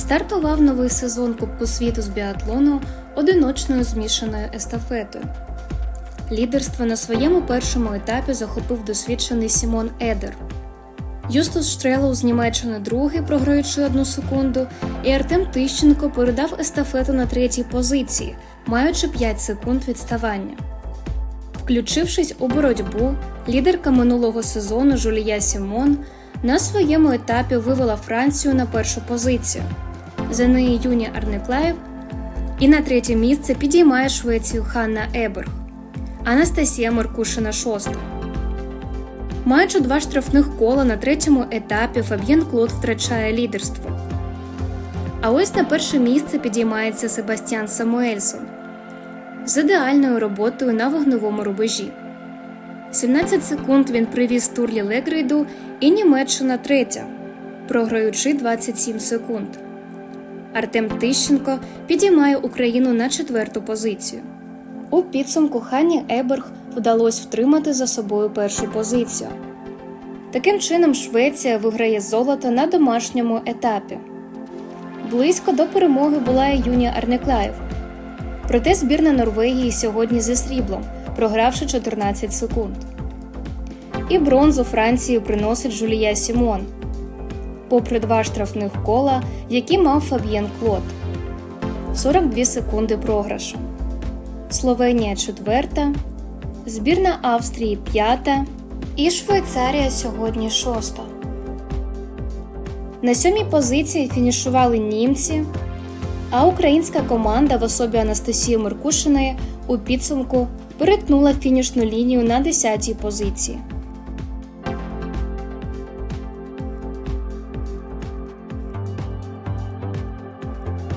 Стартував новий сезон Кубку світу з біатлону одиночною змішаною естафетою. Лідерство на своєму першому етапі захопив досвідчений Сімон Едер. Юстус Штрелоу з Німеччини другий, програючи одну секунду, і Артем Тищенко передав естафету на третій позиції, маючи 5 секунд відставання. Включившись у боротьбу, лідерка минулого сезону Жулія Сімон на своєму етапі вивела Францію на першу позицію. За нею Юні Арнеклаєв і на третє місце підіймає Швецію Ханна Еберг, Анастасія Маркушина шоста. Маючи два штрафних кола на третьому етапі, Фаб'єн Клод втрачає лідерство. А ось на перше місце підіймається Себастьян Самуельсон з ідеальною роботою на вогневому рубежі. 17 секунд він привіз Турлі Легрейду і Німеччина третя, програючи 27 секунд. Артем Тищенко підіймає Україну на четверту позицію. У підсумку Хані Еберг вдалося втримати за собою першу позицію. Таким чином, Швеція виграє золото на домашньому етапі. Близько до перемоги була і Юнія Арнеклаєв. Проте збірна Норвегії сьогодні зі сріблом, програвши 14 секунд. І бронзу Франції приносить Жулія Сімон, попри два штрафних кола, які мав Фаб'єн Клод 42 секунди програшу. Словенія четверта, збірна Австрії п'ята і Швейцарія сьогодні шоста. На сьомій позиції фінішували німці, а українська команда в особі Анастасії Меркушиної у підсумку перетнула фінішну лінію на 10-й позиції.